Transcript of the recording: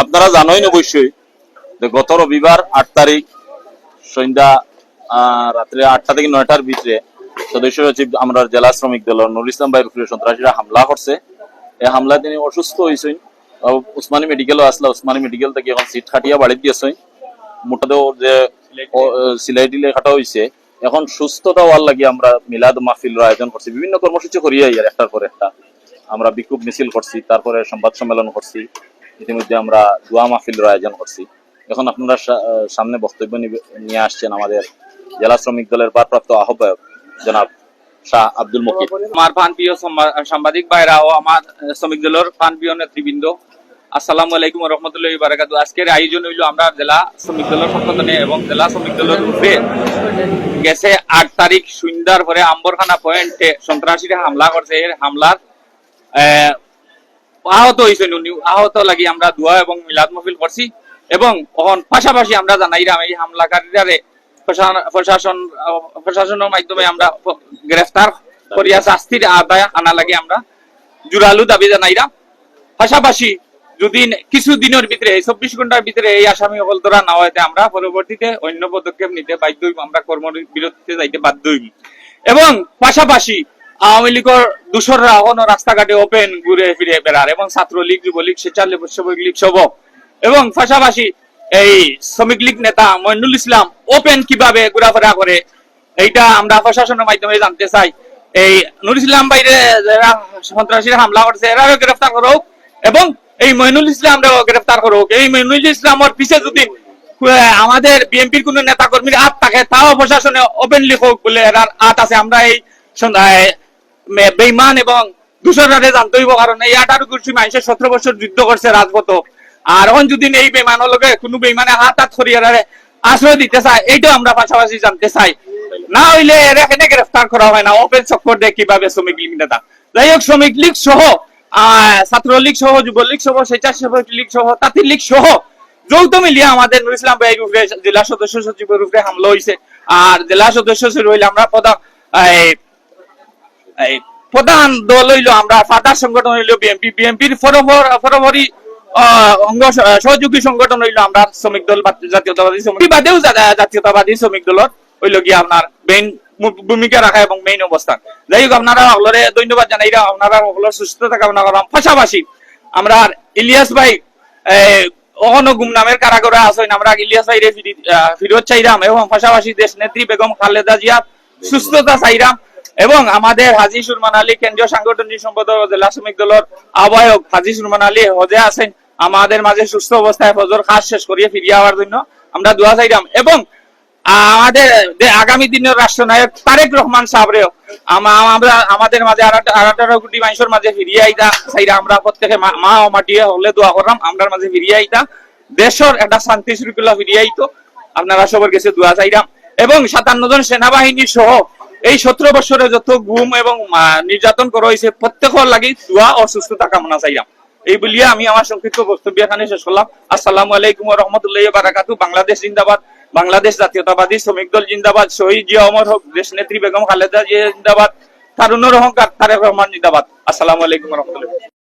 আপনারা জানোই অবশ্যই যে গত রবিবার আট তারিখ সন্ধ্যা রাত্রে আটটা থেকে নয়টার ভিতরে সদস্য সচিব আমরা জেলা শ্রমিক দল নুর ইসলাম ভাইয়ের সন্ত্রাসীরা হামলা করছে। এই হামলা তিনি অসুস্থ হয়েছেন। উসমানী মেডিকেলও আসলে উসমানী মেডিকেল থেকে এখন সিট খাটিয়া বাড়ি দিয়েছেন মোটাতেও যে সিলাই টিলাই খাটা হয়েছে এখন সুস্থতা হওয়ার লাগে আমরা মিলাদ মাহফিলের আয়োজন করছি। বিভিন্ন কর্মসূচি করিয়া আর একটার পর একটা। আমরা বিক্ষোভ মিছিল করছি তারপরে সংবাদ সম্মেলন করছি। ইতিমধ্যে আমরা দোয়া মাহফিলের আয়োজন করছি। এখন আপনারা সামনে বক্তব্য নিয়ে আসছেন আমাদের জেলা শ্রমিক দলের ভারপ্রাপ্ত আহ্বায়ক জনাব শাহ আব্দুল মকিব আমার প্রাণপ্রিয় সাংবাদিক ভাইরা ও আমার শ্রমিক দলের প্রাণপ্রিয় নেতৃবৃন্দ আসসালামু আলাইকুম রহমতুল্লাহ বারাকাতু আজকের আয়োজন হইল আমরা জেলা শ্রমিক দলের সংগঠনে এবং জেলা শ্রমিক দলের রূপে গেছে আট তারিখ সন্ধ্যার পরে আম্বরখানা পয়েন্টে সন্ত্রাসীরা হামলা করছে। এই হামলার আহ, আহত হয়েছে উনি আহত লাগি আমরা দোয়া এবং মিলাদ মহফিল করছি এবং তখন পাশাপাশি আমরা জানাইলাম এই হামলাকারীরারে প্রশাসন- প্রশাসন প্রশাসনের মাধ্যমে আমরা গ্রেফতার করিয়া শাস্তির আদায় আনা লাগে আমরা জুরালু দাবি জানাইলাম পাশাপাশি যদি কিছু দিনের ভিতরে, এই চব্বিশ ঘণ্টার ভিতরে এই আসামি সকল ধরা না হইতে আমরা পরবর্তীতে অন্য পদক্ষেপ নিতে বাধ্য হইব, আমরা কর্মবিরতিতে যাইতে বাধ্য হইব। এবং পাশাপাশি আওয়ামী লীগের দূষররা এখনও রাস্তাঘাটে ওপেন ঘুরে ফিরে বেড়ার, এবং ছাত্রলীগ, যুবলীগ স্বেচ্ছালীগ শ্রমিক লীগ সব এবং পাশাপাশি এই শ্রমিক লীগ নেতা মইনুল ইসলাম ওপেন কীভাবে ঘোরাফেরা করে এইটা আমরা প্রশাসনের মাধ্যমে জানতে চাই। এই নুর ইসলাম বাইরে যারা সন্ত্রাসীরা হামলা করছে, এরাও গ্রেফতার করুক এবং এই মইনুল ইসলামরাও গ্রেফতার করুক। এই মইনুল ইসলামের পিছে যদি আমাদের বিএনপির কোন নেতা কর্মীর আত থাকে, তাও প্রশাসনে ওপেনলি হোক বলে এরার আত আছে। আমরা এই বেইমান এবং দূষণারে জানতে হইব কারণ এই আঠারো কুড়ি মানুষের সতেরো বছর যুদ্ধ করছে রাজপথ। আর এখন যদি এই বেমান লগে কোনো বেমানে হাত হাত করিয়ারে আশ্রয় দিতে চায়, এইটাও আমরা পাশাপাশি জানতে চাই। না হইলে এখানে গ্রেফতার করা হয় না? ওপেন চক্কর দিয়ে কীভাবে শ্রমিক লীগ নেতা? যাই হোক শ্রমিক লীগ সহ ছাত্রলীগ সহ, যুবলীগ সহ, স্বেচ্ছাসেবক লীগ সহ, তাঁতি লীগ সহ যৌথ মিলিয়ে আমাদের নুর ইসলাম ভাইয়ের উপরে জেলা সদস্য সচিবের উপরে হামলা হয়েছে আর জেলা সদস্য সচিব হইলে আমরা প্রধান প্রধান দল হইল আমরা ফাদার সংগঠন হইল বিএনপি। বিএনপির ফরফরি অঙ্গ, সহযোগী সংগঠন হইল আমরা, শ্রমিক দল জাতীয়তাবাদী শ্রমিক বাদেও জাতীয়তাবাদী শ্রমিক দলত হইল গিয়ে আপনার মেইন ভূমিকা রাখা এবং মেইন অবস্থান যাই হোক আপনারা সকলরে ধন্যবাদ জানাই আপনারা সকলের সুস্থতা কামনা করলাম পাশাপাশি আমরা ইলিয়াস ভাই অহনো কারাগারে আমরা ইলিয়াস ভাই ফিরত চাইরাম এবং পাশাপাশি দেশ নেত্রী বেগম খালেদা জিয়া সুস্থতা চাইরাম এবং আমাদের হাজি সুরমান আলী কেন্দ্রীয় সাংগঠনিক সম্পাদক জেলা শ্রমিক দলের হাজি সুরমান আলী হজে আছেন। আমাদের মাঝে সুস্থ অবস্থায় ফজর খাস শেষ করিয়ে ফিরিয়ে আওয়ার জন্য আমরা দোয়া চাইলাম এবং আমাদের আগামী দিনের রাষ্ট্রনায়ক তারেক রহমান সাহেবরেও আমরা আমাদের মাঝে আঠারো কোটি মানুষের মাঝে ফিরিয়ে আইতা। চাইরা আমরা প্রত্যেকে মা ও মাটিয়ে হলে দোয়া করলাম আমরা মাঝে ফিরিয়ে আইতা। দেশের একটা শান্তি শৃঙ্খলা ফিরিয়ে আইতো। আপনারা সবার কাছে দোয়া চাইলাম এবং সাতান্ন জন সেনাবাহিনী সহ এই সতেরো বছরে যত গুম এবং নির্যাতন করা হয়েছে, প্রত্যেকের লাগি দোয়া ও সুস্থতা কামনা চাইলাম এই বলিয়া আমি আমার সংক্ষিপ্ত বক্তব্য এখানে শেষ করলাম। আসসালামু আলাইকুম রহমতুল্লাহ বারাকাতু বাংলাদেশ জিন্দাবাদ। বাংলাদেশ জাতীয়তাবাদী শ্রমিক দল জিন্দাবাদ, শহীদ জিয়া অমর হক, দেশ নেত্রী বেগম খালেদা জিয়া জিন্দাবাদ তারুণ তারেক রহমান জিন্দাবাদ। আসসালাম আলাইকুম রহমতুল্লাহ।